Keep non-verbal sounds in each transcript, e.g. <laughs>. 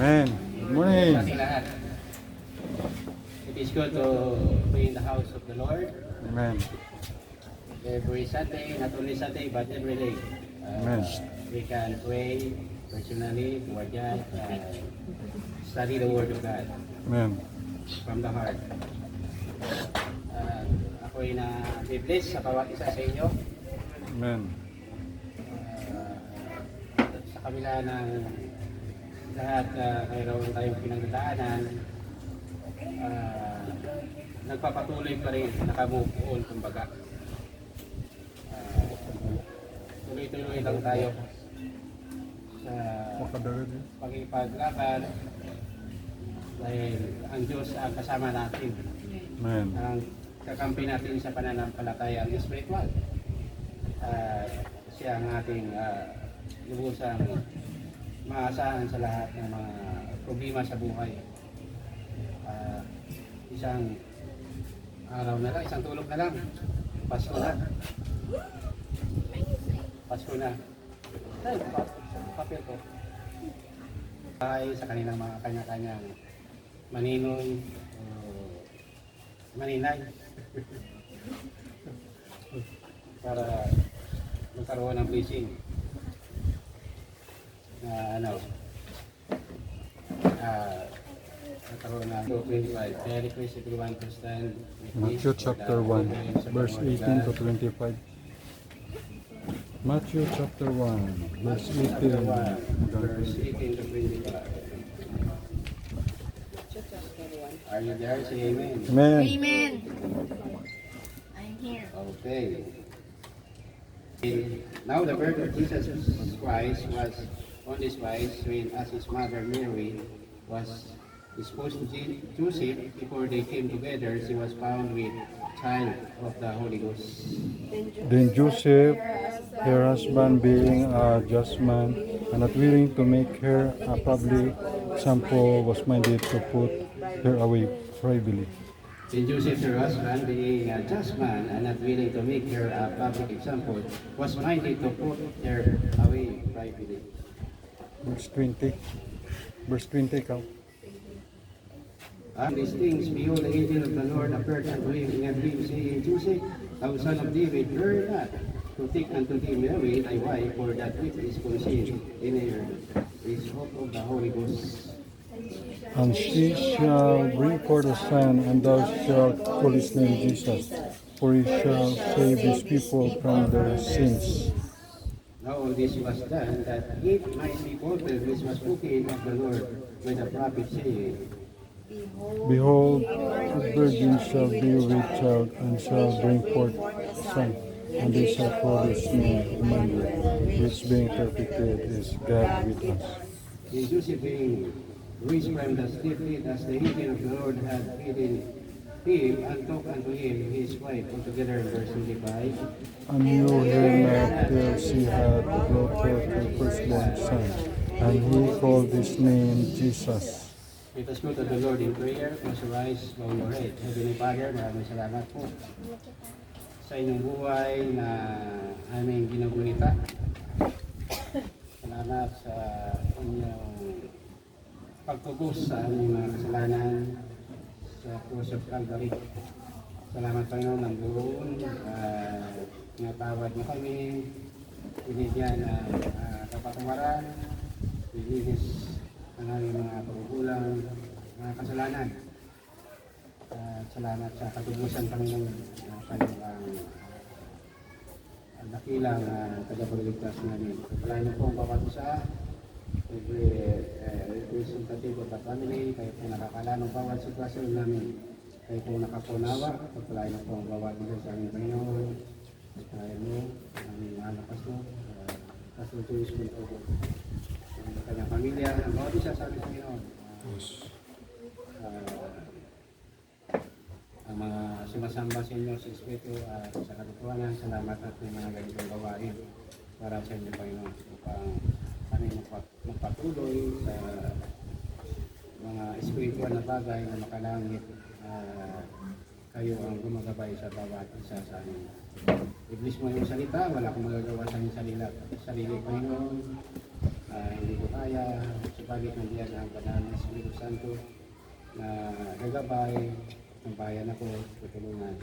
Amen. Good morning. It is good to be in the house of the Lord Amen. every Sunday, not only Sunday, but every day. Uh, Amen. We can pray personally toward God, uh, study the Word of God Amen. from the heart. Uh, ako'y na-bless sa bawat isa sa inyo. Amen. Uh, sa kabila ng lahat uh, mayroon tayong pinagdaanan, uh, nagpapatuloy pa rin, nakamove on kumbaga. Uh, tuloy-tuloy lang tayo sa pagipaglaban dahil ang Diyos ang kasama natin Amen. ang kakampi natin sa pananampalataya ang spiritual. Uh, siya ang ating uh, lubusang maasahan sa lahat ng mga problema sa buhay. Ah, isang araw na lang, isang tulog na lang. Pasko na. Pasko na. Ay, pa papel ko. Ay, sa kanilang mga kanya-kanyang maninoy, o maninay. <laughs> Para magkaroon ng blessing ano, ah, magkaroon ng 25. Kaya request everyone to stand Matthew chapter 1, reading of the verse Word of 18 to God. 25. Matthew chapter 1, verse Chapter 18 1, to verse 25. 18 to 25. Are you there? Say amen. Amen. Amen. I'm here. Okay. Now the birth of Jesus Christ was on this wise when as his mother Mary was disposed to Joseph before they came together, she was found with child of the Holy Ghost. Then Joseph, her husband being a just man, and not willing to make her a public example, was minded to put her away privately. Then Joseph, her husband, being a just man and not willing to make her a public example, was minded to put her away privately. Verse 20. Verse 20 ka. And these things, behold, the angel of the Lord appeared unto him in a dream, saying, Joseph, thou son of David, fear not to take unto thee Mary thy wife, for that which is conceived in her is hope of the Holy Ghost. And she shall bring forth a son, and thou shalt call his name Jesus, for he shall save his people from their sins. Now all this was done, that it might be fulfilled which was spoken of the Lord by the prophet, saying, Behold, the virgin shall be with child, and shall bring forth a son, and they shall call his name Emmanuel, which being interpreted is God with us. In Joseph being raised from the sleep, as the angel of the Lord had bidden him, and took unto him his wife, altogether in verse 25. And knew her not till she had brought forth her firstborn son, and he called his name Jesus. Let us go to the Lord in prayer. Close your eyes, bow your head. Heavenly Father, maraming salamat po sa inyong buhay na aming ginugunita. Salamat sa inyong pagtubos sa aming mga kasalanan sa cross of Calvary. Salamat Panginoon ng buon. Uh, tinatawad mo kami. Binigyan ng uh, kapatawaran. Binilis ang aming mga pagkukulang, mga kasalanan. At salamat sa katubusan Panginoon ng kanilang ang dakilang uh, tagapagligtas namin. Pagpalain po ang bawat isa, every uh, representative of the family, kayo po nakakala ng bawat sitwasyon namin. Kayo po nakapunawa, pagpalain po ang bawat isa sa aming Panginoon. Kaya mo, ang aming mahal na pasto, uh, pasto Jewish po po. Ang kanyang pamilya, ang bawat isa sa aming Panginoon. Uh, ang mga sumasamba sa inyo sa Espiritu at sa katotohanan, salamat at may mga ganitong gawain para sa inyo, Panginoon, upang kami magpat- magpatuloy sa mga espiritual na bagay na makalangit ah, kayo ang gumagabay sa bawat isa sa amin. Iblis mo yung salita, wala akong magagawa sa aming salila. Sarili, Panginoon, Ah, hindi ko kaya, subalit nandiyan ang banal ng Espiritu Santo na gagabay ng bayan ako, tutulungan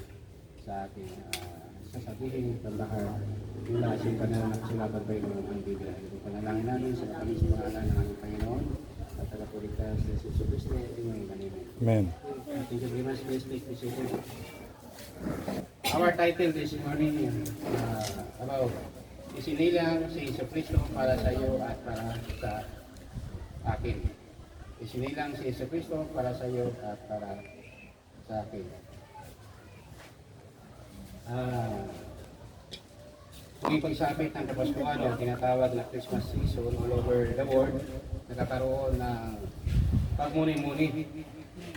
sa ating uh, sasabihin, tambahan, mula sa banal na kasulatan pa ito ang Biblia. Ito panalangin namin sa kami sa pangalan ng aming Panginoon at tagapulikas ni Jesus Cristo, inyong manimig. Amen. Thank you very much, please take the seat. Our title this morning uh, about isinilang si Iso Cristo para sa iyo at para sa akin. Isinilang si Iso Cristo para sa iyo at para sa akin. Ah, Tuwing pagsapit ng Kapaskuhan o tinatawag na Christmas season all over the world, nagkakaroon ng pagmuni-muni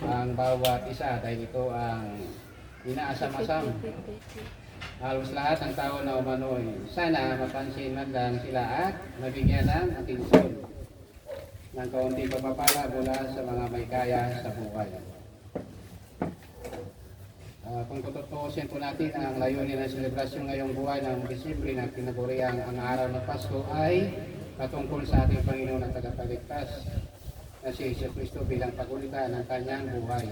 ang bawat isa dahil ito ang inaasam-asam. Halos lahat ng tao na umano'y sana mapansin man lang sila at mabigyan ng atensyon ng kaunting pagpapala mula sa mga may kaya sa buhay. Ah, kung tututusin po natin ang layunin ng selebrasyon ngayong buwan ng Disyembre na tinaguriang ang araw ng Pasko ay patungkol sa ating Panginoon at tagapagligtas na si Jesus Cristo bilang pagulitan ng kanyang buhay.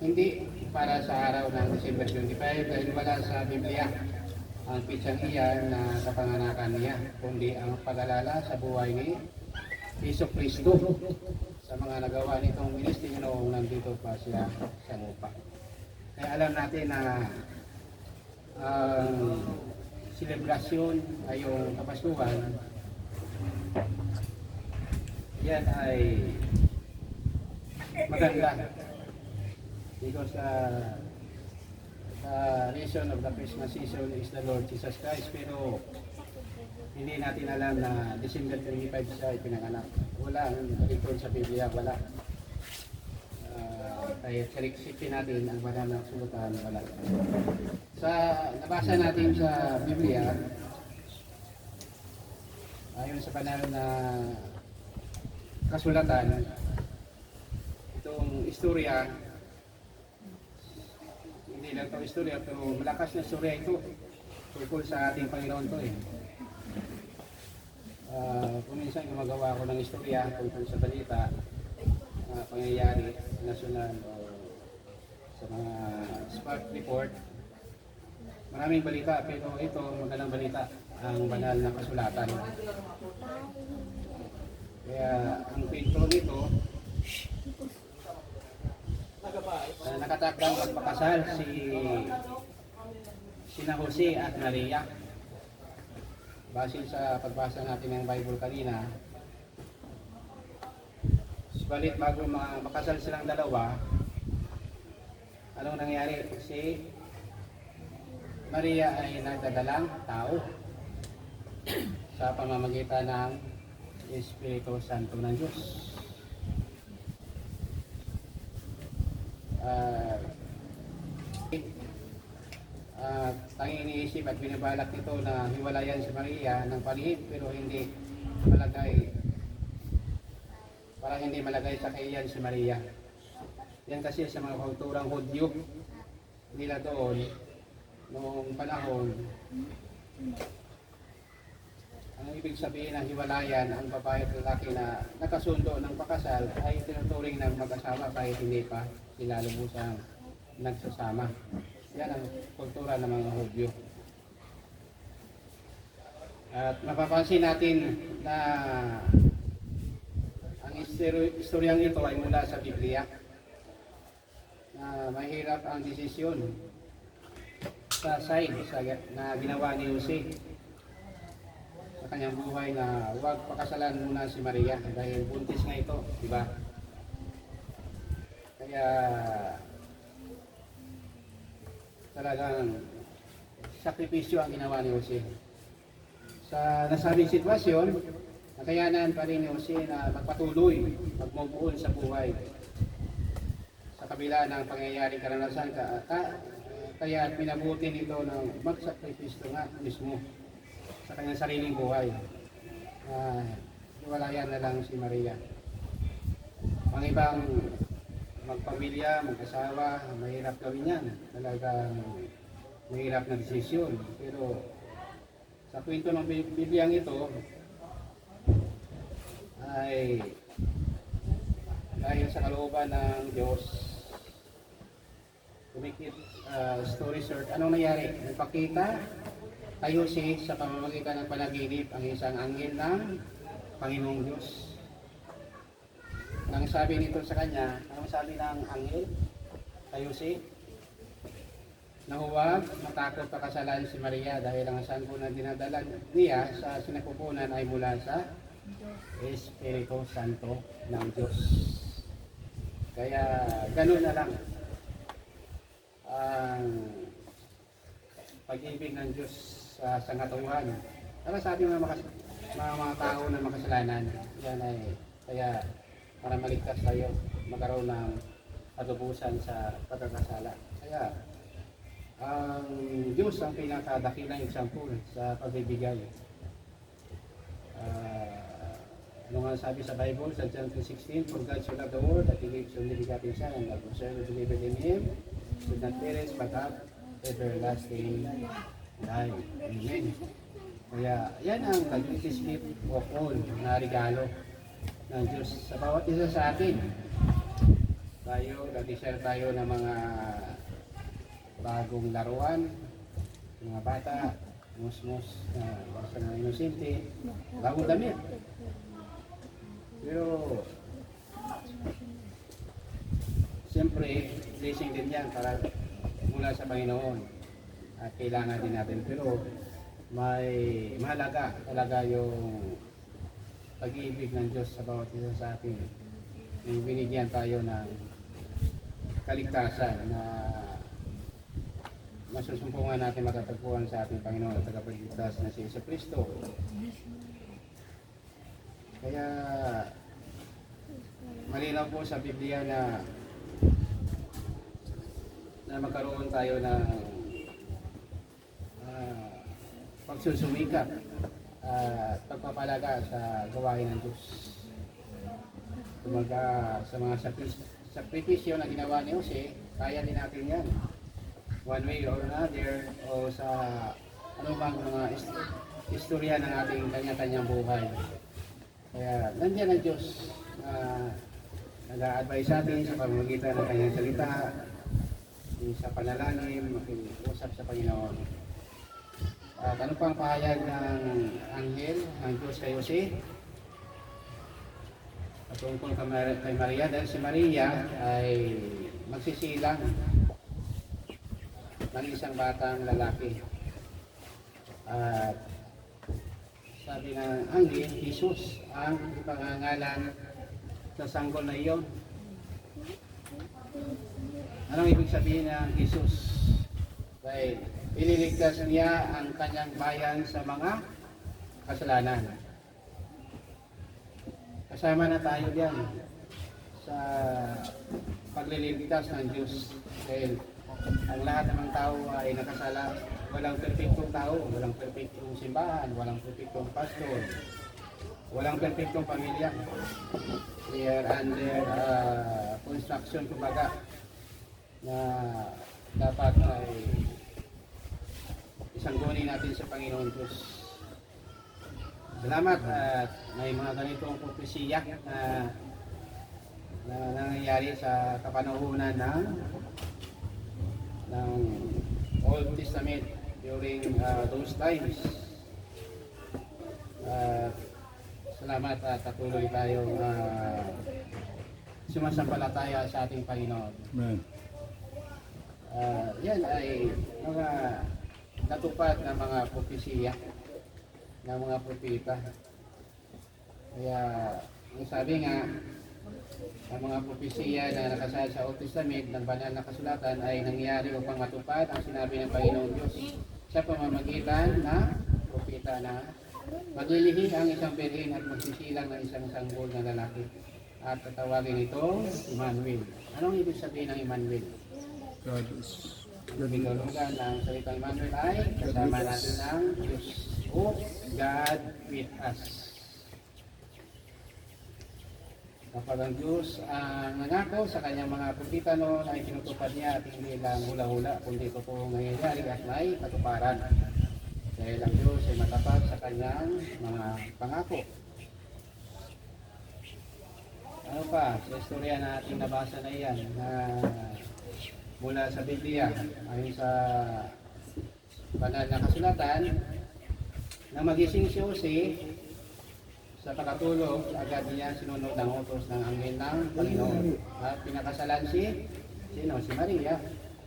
Hindi para sa araw ng December 25 dahil wala sa Biblia ang pitsang iyan na kapanganakan niya, kundi ang pag-alala sa buhay ni Iso Cristo sa mga nagawa nitong ministry noong nandito pa siya sa lupa. Kaya alam natin na ang selebrasyon ay yung kapasuhan, yan ay maganda. Because uh, the reason of the Christmas season is the Lord Jesus Christ. Pero hindi natin alam na December 25 siya ipinanganak. Wala, record sa Biblia, wala. Kahit saliksipin natin ang banal ng sulatan, wala. Sa nabasa natin sa Biblia, ayon sa banal na kasulatan, itong istorya, hindi lang ito istorya, pero malakas na istorya ito tungkol sa ating Panginoon to eh. Uh, kung minsan gumagawa ako ng istorya tungkol sa balita, uh, pangyayari, national o sa mga spark report, maraming balita pero ito magandang balita ang banal na kasulatan. Kaya ang kwento nito, uh, nakatakdang magpakasal si sina Jose at Maria. Base sa pagbasa natin ng Bible kanina, Subalit bago ma- makasal silang dalawa, anong nangyari? Si Maria ay nagdadalang tao sa pamamagitan ng Espiritu Santo ng Diyos. Ah, uh, tanging iniisip at binabalak nito na hiwalayan si Maria ng palihim pero hindi malagay para hindi malagay sa kaiyan si Maria. Yan kasi sa mga kulturang Hudyo nila doon noong panahon ang ibig sabihin ng hiwalayan ang babae at lalaki na nakasundo ng pakasal ay tinuturing ng mag-asawa kahit hindi pa sila lubusang nagsasama. Yan ang kultura ng mga Hudyo. At mapapansin natin na istoryang ito ay mula sa Biblia na mahirap ang desisyon sa side sa, na ginawa ni Jose sa kanyang buhay na huwag pakasalan muna si Maria dahil buntis na ito, di ba? Kaya talagang sakripisyo ang ginawa ni Jose. Sa nasabing sitwasyon, nakayanan pa rin ni Jose na magpatuloy, magmubuon sa buhay. Sa kabila ng pangyayaring karanasan, ka, ka, kaya minabuti nito na magsakripisyo nga mismo sa kanyang sariling buhay. Uh, iwalayan na lang si Maria. Ang ibang magpamilya, mag-asawa, mahirap gawin yan. Talagang mahirap na desisyon. Pero sa kwento ng Bi- Bibliang ito, ay dahil sa kalooban ng Diyos, kumikit uh, story short, anong nangyari? Nagpakita tayo si sa pamamagitan ng panaginip ang isang anghel ng Panginoong Diyos. Nang sabi nito sa kanya, anong sabi ng anghel? Tayo si na huwag matakot pakasalan si Maria dahil ang sanggol na dinadala niya sa sinapupunan ay mula sa Espiritu Santo ng Diyos. Kaya ganun na lang ang pag-ibig ng Diyos sa sangatuhan. Para sa ating mga, makas- mga, mga tao na makasalanan, yan ay kaya para maligtas tayo, magkaroon ng katubusan sa pagkakasala. Kaya ang Diyos ang pinakadakilang example sa pagbibigay. Ah, ano nga sabi sa Bible sa John 3.16, For God so loved the world that He gave His only begotten Son, and that whosoever believeth in Him should not perish but have everlasting life. Amen. Kaya yan ang greatest gift of all na regalo ng Diyos sa bawat isa sa atin. Tayo, nag-share tayo ng mga bagong laruan, mga bata, musmus na basta na inosente, bagong damit. Pero, siyempre, blessing din yan para mula sa Panginoon. At kailangan din natin. Pero, may mahalaga talaga yung pag-ibig ng Diyos sa bawat isa sa atin. Binigyan tayo ng kaligtasan na masusumpungan natin matatagpuan sa ating Panginoon at tagapagligtas na si Yesu Kristo. Kaya malinaw po sa Biblia na na magkaroon tayo ng uh, pagsusumikap at pagpapalaga sa gawain ng Diyos. Kumaga sa mga sakripisyo na ginawa ni Jose, kaya din natin yan one way or another o sa bang mga ist- istorya ng ating kanya-kanyang buhay. Kaya nandiyan ang Diyos na nag-a-advise sa atin sa pamamagitan ng kanyang salita, yung sa panalangin, makiusap sa Panginoon. At ano pang pahayag ng anghel ng Diyos kay Jose? At tungkol kay Mar- kay Maria, dahil si Maria ay magsisilang ng isang batang lalaki. At sabi ng anghel, Jesus ang ipangangalan sa sanggol na iyon. Anong ibig sabihin ng Jesus? Dahil ililigtas niya ang kanyang bayan sa mga kasalanan. Kasama na tayo diyan sa pagliligtas ng Diyos. Dahil ang lahat ng tao ay nakasala. Walang perfectong tao, walang perfectong simbahan, walang perfectong pastor, walang perfectong pamilya. We are under uh, construction kumbaga na dapat ay isang guni natin sa Panginoon Diyos. Salamat at may mga ganitong propesiya na na nangyayari sa kapanahunan ng ng Old Testament during uh, those times. At salamat at patuloy tayong uh, sumasampalataya sa ating Panginoon. Amen. Ah, yan ay mga natupad na mga propesiya ng mga propeta. Kaya, ang sabi nga, ang mga propesiya na nakasaad sa Old Testament ng banal na kasulatan ay nangyari upang matupad ang sinabi ng Panginoong Diyos sa pamamagitan na propeta na maglilihis ang isang birhen at magsisilang ng isang sanggol na lalaki at tatawagin ito Emmanuel. Anong ibig sabihin ng Emmanuel? God is Ang bigulugan ng salitang Emmanuel ay kasama natin ng Diyos o God with us. Kapag ang Diyos ang nangako sa kanyang mga propita noon ay tinutupad niya at hindi lang hula-hula kundi ito po nangyayari at may katuparan. Dahil ang Diyos ay matapat sa kanyang mga pangako. ano pa, sa istorya na ating nabasa na iyan, na mula sa Biblia, ayon sa banal na kasulatan, na magising si Jose sa pagkatulog, agad niya sinunod ng utos ng anghel ng Panginoon. At pinakasalan si, sino? Si Maria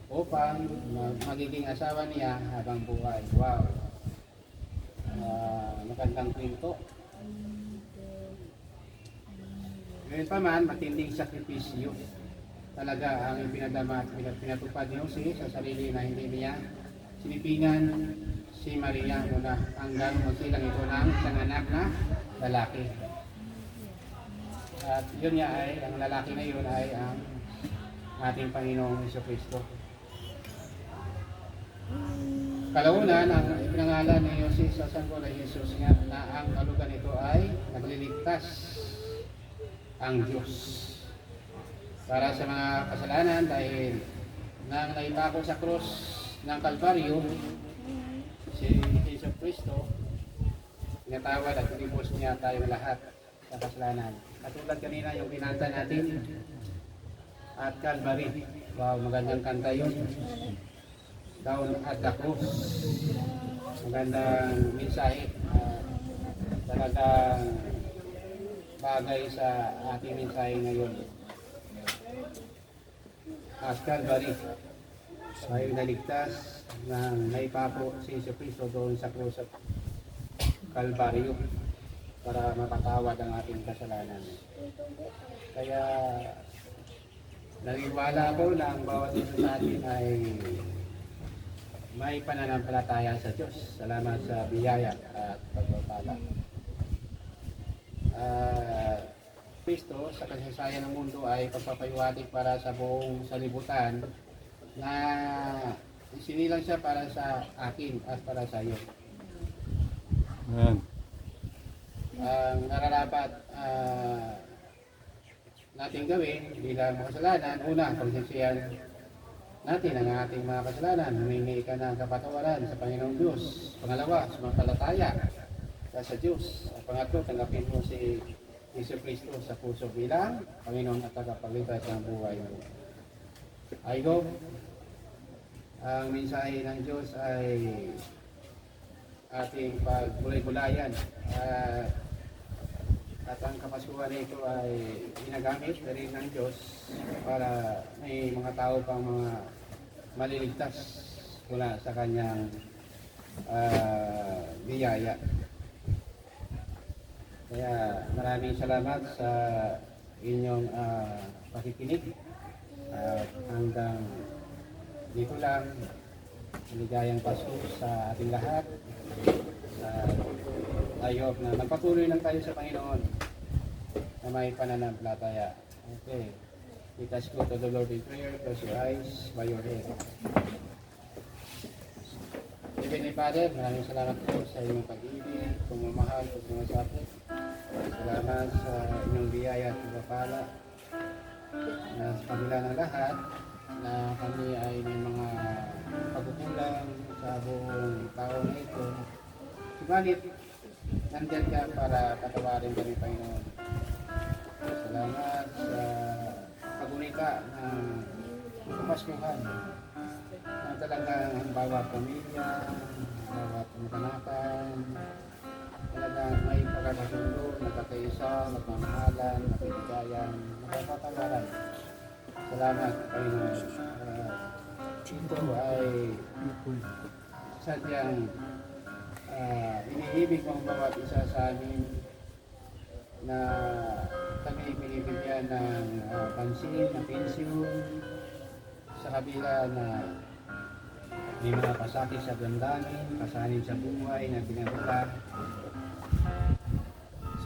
upang mag- magiging asawa niya habang buhay. Wow! Ah, magandang kwento. Ngayon pa man, matinding sakripisyo. Talaga ang pinadama at pinat- pinatupad ni Jose sa sarili na hindi niya sinipingan si Maria muna hanggang magsilang ito ng isang anak na lalaki. At yun nga ay, ang lalaki na yun ay ang ating Panginoong Iso Kristo. Kalaunan, ang pinangalan ni Jose sa sanggol ay Jesus nga na ang kalugan nito ay nagliligtas ang Diyos para sa mga kasalanan dahil nang naipako sa krus ng Kalbaryo si Jesus Kristo tinatawad at tinibos niya tayo lahat sa kasalanan. Katulad kanina yung pinanta natin at Calvary. Wow, magandang kanta yun. Down at the cross. Magandang mensahe. Uh, talagang bagay sa ating mensahe ngayon. As Calvary, tayo naligtas ng naipako si Yesu Cristo doon sa krus at Kalbaryo para mapatawad ang ating kasalanan. Kaya naniwala ako na ang bawat isa sa atin ay may pananampalataya sa Diyos. Salamat sa biyaya at pagpapala. Ah, Kristo sa kasaysayan ng mundo ay pagpapaywatik para sa buong salibutan na isinilang siya para sa akin at para sa iyo. Amen. ang nararapat ah, natin gawin bilang makasalanan, una, pagsisiyan natin ang ating mga kasalanan, humingi ka ng kapatawaran sa Panginoong Diyos. Pangalawa, sumampalataya ka sa Diyos. At pangatlo, tanggapin mo si Yesu Cristo sa puso bilang Panginoon at tagapagligtas ng buhay mo. I hope ang mensahe ng Diyos ay ating pagbulay-bulayan at at ang kapasuhan nito ay ginagamit na rin ng Diyos para may mga tao pang mga maliligtas mula sa kanyang ah, biyaya. Kaya maraming salamat sa inyong ah, pakikinig at hanggang dito lang maligayang Pasko sa ating lahat. At I hope na magpatuloy lang tayo sa Panginoon na may pananampalataya. Okay. Let us go to the Lord in prayer. Close your eyes, bow your head. Heavenly Father, maraming salamat po sa iyong pag-ibig, pagmamahal, pagmamasapit. Salamat sa inyong biyaya at pagpapala na sa kabila ng lahat na kami ay may mga pagkukulang sa buong taon na ito. Subalit, nandyan ka para patawarin kami, Panginoon. Salamat sa pagunita ng kapaskuhan na talagang ang bawat pamilya, bawat kamag-anakan, talagang may pagkakasundo, nagkakaisa, nagmamahalan, nakikigayan, nakapatawaran. Salamat, Panginoon. Uh, ito ay sadyang uh, iniibig mo ang bawat isa sa amin na kami binibigyan ng uh, pansin, na pensyon sa kabila na may mga pasakit sa damdamin, kasanin sa buhay na pinagula.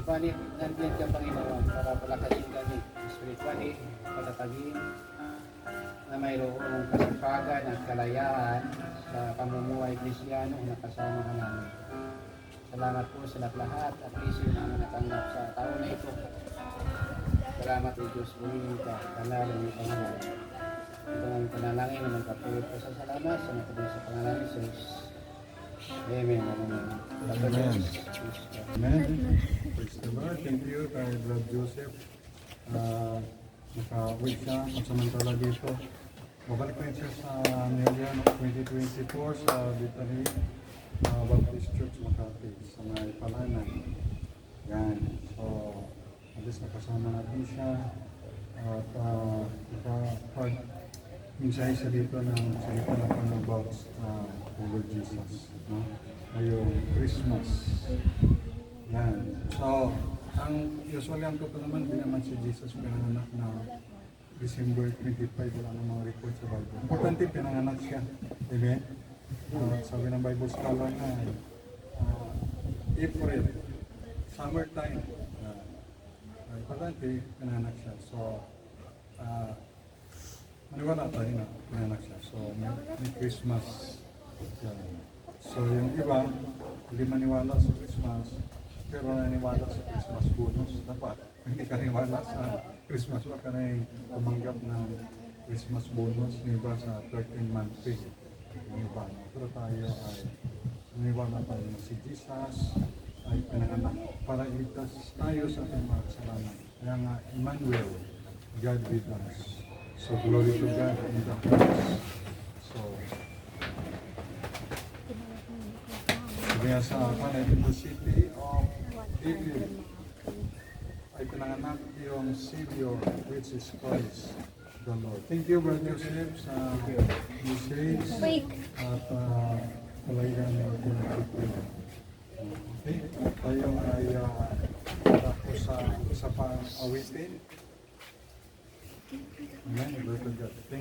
Subalit, nandiyan ka Panginoon para palakasin kami spiritually, patatagin, na mayroong kasipagan at kalayaan sa pamumuhay kristyano na kasama ka namin. Salamat po sa lahat at isip na natanggap sa taon na ito. Salamat po Diyos, bumili ka, kanalan ng Panginoon. Ito ang panalangin na magkapulot ko sa salamat sa mga sa pangalan ni Jesus. Amen. Amen. Amen. Praise the Lord. Thank you, Kay Brother Joseph. uh, naka-wait siya pansamantala dito. Babalik rin siya sa Nelia no, 2024 sa Bethany uh, Baptist Church Makati sa may Palanan. Yan. So, at least nakasama natin siya at uh, nakapag mensahe sa dito ng salita ng Panginoon uh, Lord Jesus. No? Ngayong Christmas. Yan. So, ang usually ang totoo naman, di naman si Jesus pinanganak na December 25, wala nang mga report sa Bible. Importante, pinanganak siya. Amen? Uh, sabi ng Bible scholar na, uh, April, summertime. Uh, importante, pinanganak siya. So, uh, maniwala tayo na pinanganak siya. So, may, Christmas. Yan. So, yung iba, hindi maniwala sa Christmas, pero naniwala sa Christmas bonus. Dapat, hindi ka naniwala sa Christmas, wag ka na yung tumanggap ng Christmas bonus, yung iba sa 13-month pay. Yung iba. Pero tayo ay naniwala tayo si Jesus ay pinanganak para iligtas tayo sa ating mga kasalanan. Kaya nga, Emmanuel, God with us. So, glory to God in the highest. So, kaya sa kanan in the city of David ay pinanganak yung Savior which is Christ the Lord. Thank you, Brother Joseph, sa message at uh, talagang pinagpipil. Okay, tayo ay uh, tapos sa isa pang awitin. Amen.